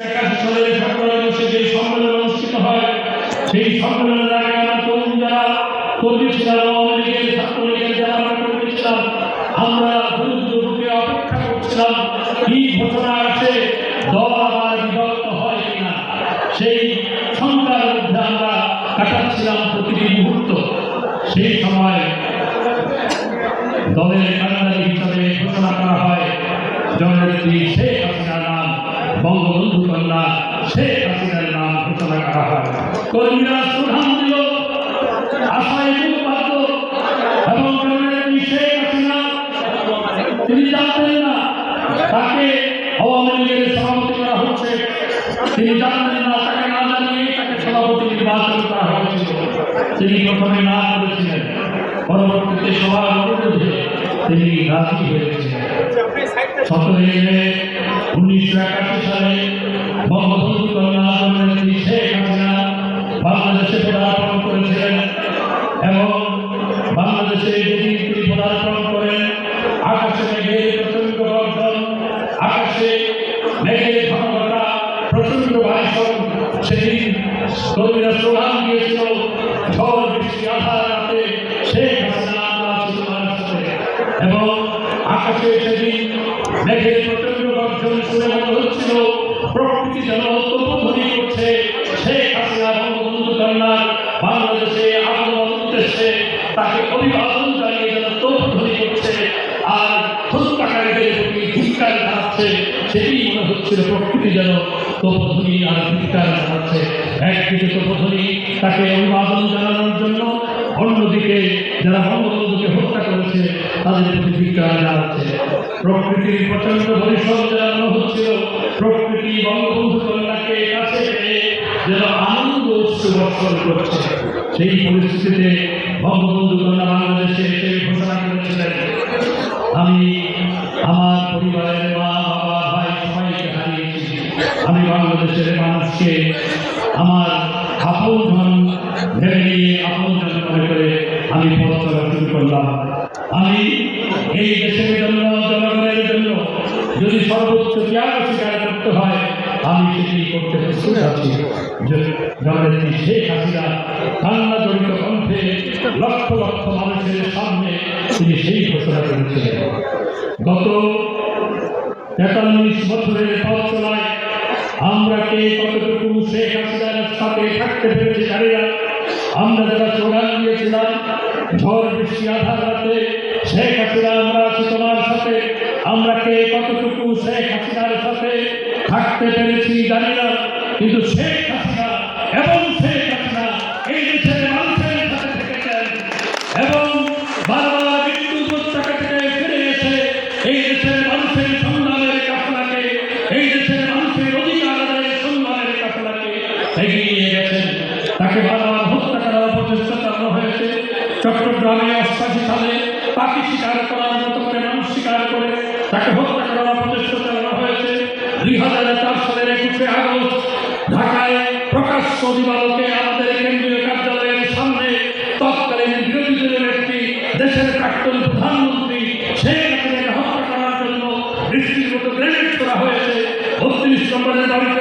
একাশি সালের অনুষ্ঠিত হয়, সেই সম্মেলনের আগে আমরা তরুণ যারা কর্মী আমরা কর্মী ছিলাম অপেক্ষা করছিলাম, কি ঘটনা আছে বিভক্ত হয় কিনা, সেই শঙ্কার মধ্যে আমরা কাটাচ্ছিলাম প্রতিটি মুহূর্ত। সেই সময় দলের কান্ডারি হিসাবে ঘোষণা করা হয়, জননেত্রী শেখ হাসিনার নাম। বঙ্গবন্ধু কন্যা শেখ হাসিনার নাম ঘোষণা করা হয়। কর্মীরা সুধান দিল, আশায় করা হচ্ছে। তিনি জানতেন না তাকে না তাকে সভাপতি নির্বাচন করা হয়েছিল। তিনি প্রথমে না করেছিলেন, পরবর্তীতে সবার উনিশশো একাশি মেঘের ঘনঘটা প্রচণ্ড ভাষণ সেদিন কবিরা স্লোগান দিয়েছিল রাতে শেখ হাসিনা এবং আকাশে সেদিন মেঘের প্রচণ্ড গর্জন শুনে মনে হচ্ছিল, প্রকৃতি যেন তপধ্বনি করছে। শেখ তাকে অভিবাদন জানিয়ে যেন তপধ্বনি করছে। আর হত্যাকারীদের প্রতি ধিক্কার জানাচ্ছে সেটি মনে হচ্ছিল প্রকৃতি যেন তপধ্বনি আর ধিক্কার জানাচ্ছে। একদিকে তপধ্বনি তাকে অভিবাদন জানানোর জন্য, অন্যদিকে যারা বঙ্গবন্ধুকে হত্যা করেছে, তাদের প্রতি ধিক্কার জানাচ্ছে। প্রকৃতির প্রচণ্ড পরিশ্রম জানানো হচ্ছিল, প্রকৃতি বঙ্গবন্ধু কন্যাকে কাছে পেয়ে যেন আনন্দ উৎসব বর্ষণ করছে। সেই পরিস্থিতিতে বঙ্গবন্ধু কন্যা বাংলাদেশে এসে ঘোষণা করেছিলেন, আমি আমি বাংলাদেশের মানুষকে আমার আপন জন ভেবে নিয়ে আপন জন মনে করে আমি পথ চলা শুরু করলাম। আমি এই দেশের জন্য জনগণের জন্য যদি সর্বোচ্চ ত্যাগ স্বীকার করতে হয়, আমি সেটি করতে প্রস্তুত আছি। জ- জননেত্রী শেখ হাসিনা কান্না জড়িত কণ্ঠে লক্ষ লক্ষ মানুষের সামনে তিনি সেই ঘোষণা করেছিলেন। গত তেতাল্লিশ বছরের পথ চলায় আমরা কে? কতটুকু শেখ হাসিনার সাথে থাকতে পেরেছি জানি আমরা যারা চোরান দিয়েছিলাম ঝড় বৃষ্টি আধার রাতে, শেখ হাসিনা, আমরা আছি তোমার সাথে। আমরা কে? কতটুকু শেখ হাসিনার সাথে থাকতে পেরেছি জানি না। কিন্তু শেখ হাসিনা এগিয়ে গেছেন। তাকে বারবার হত্যা করার প্রচেষ্টা চালানো হয়েছে। চট্টগ্রামে অষ্টাশি সালে পাখি শিকার করার মতো করে মানুষ শিকার করে তাকে হত্যা করার প্রচেষ্টা চালানো হয়েছে। দুই হাজার চার সালের একুশে আগস্ট ঢাকায় প্রকাশ্য দিবালোকে আমাদের কেন্দ্রীয় কার্যালয়ের সামনে তৎকালীন বিরোধী দলের একটি দেশের প্রাক্তন প্রধানমন্ত্রী শেখ হাসিনাকে হত্যা করার জন্য বৃষ্টির মতো গ্রেনেড করা হয়েছে। বত্রিশ নম্বরের বাড়িতে